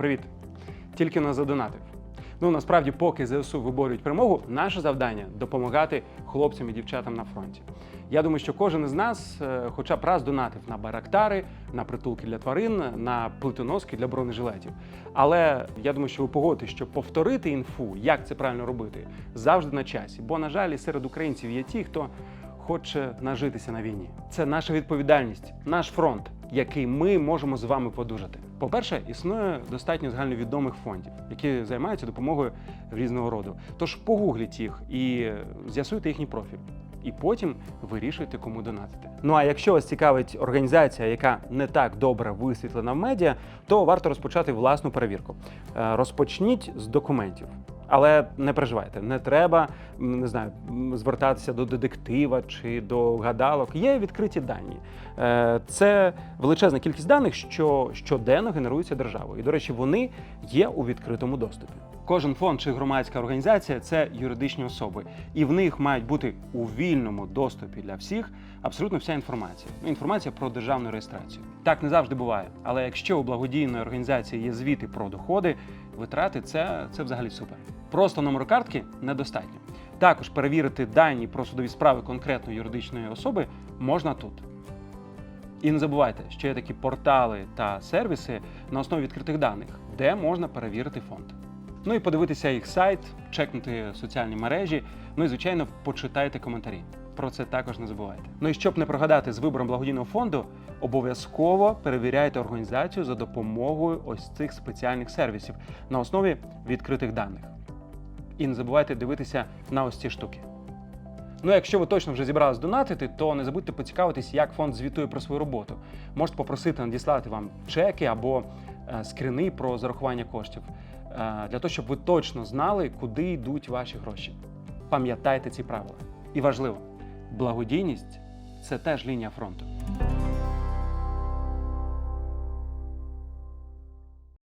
привіт! Тільки на задонатив. Ну насправді, поки ЗСУ виборюють перемогу, наше завдання допомагати хлопцям і дівчатам на фронті. Я думаю, що кожен із нас, е, хоча б раз донатив на барактари, на притулки для тварин, на плитоноски для бронежилетів. Але я думаю, що ви погодитесь, що повторити інфу, як це правильно робити, завжди на часі. Бо, на жаль, серед українців є ті, хто хоче нажитися на війні. Це наша відповідальність, наш фронт, який ми можемо з вами подужати. По-перше, існує достатньо загальновідомих фондів, які займаються допомогою різного роду. Тож погугліть їх і з'ясуйте їхній профіль. І потім вирішуйте, кому донатити. Ну а якщо вас цікавить організація, яка не так добре висвітлена в медіа, то варто розпочати власну перевірку. Е, Розпочніть з документів. Але не переживайте, не треба не знаю, звертатися до детектива чи до гадалок. Є відкриті дані. Е, Це величезна кількість даних, що щоденно генеруються державою. І, до речі, вони є у відкритому доступі. Кожен фонд чи громадська організація це юридичні особи, і в них мають бути у вільному доступі для всіх абсолютно вся інформація. Ну, інформація про державну реєстрацію. Так не завжди буває. Але якщо у благодійної організації є звіти про доходи, витрати, це, це взагалі супер. Просто номер картки недостатньо. Також перевірити дані про судові справи конкретної юридичної особи можна тут. І не забувайте, що є такі портали та сервіси на основі відкритих даних, де можна перевірити фонд. Ну і подивитися їх сайт, чекнути соціальні мережі. Ну і звичайно, почитайте коментарі. Про це також не забувайте. Ну і щоб не прогадати з вибором благодійного фонду, обов'язково перевіряйте організацію за допомогою ось цих спеціальних сервісів на основі відкритих даних. І не забувайте дивитися на ось ці штуки. Ну, якщо ви точно вже зібрались донатити, то не забудьте поцікавитись, як фонд звітує про свою роботу. Можете попросити надіслати вам чеки або е, скріни про зарахування коштів, е, для того, щоб ви точно знали, куди йдуть ваші гроші. Пам'ятайте ці правила. І важливо, благодійність це теж лінія фронту.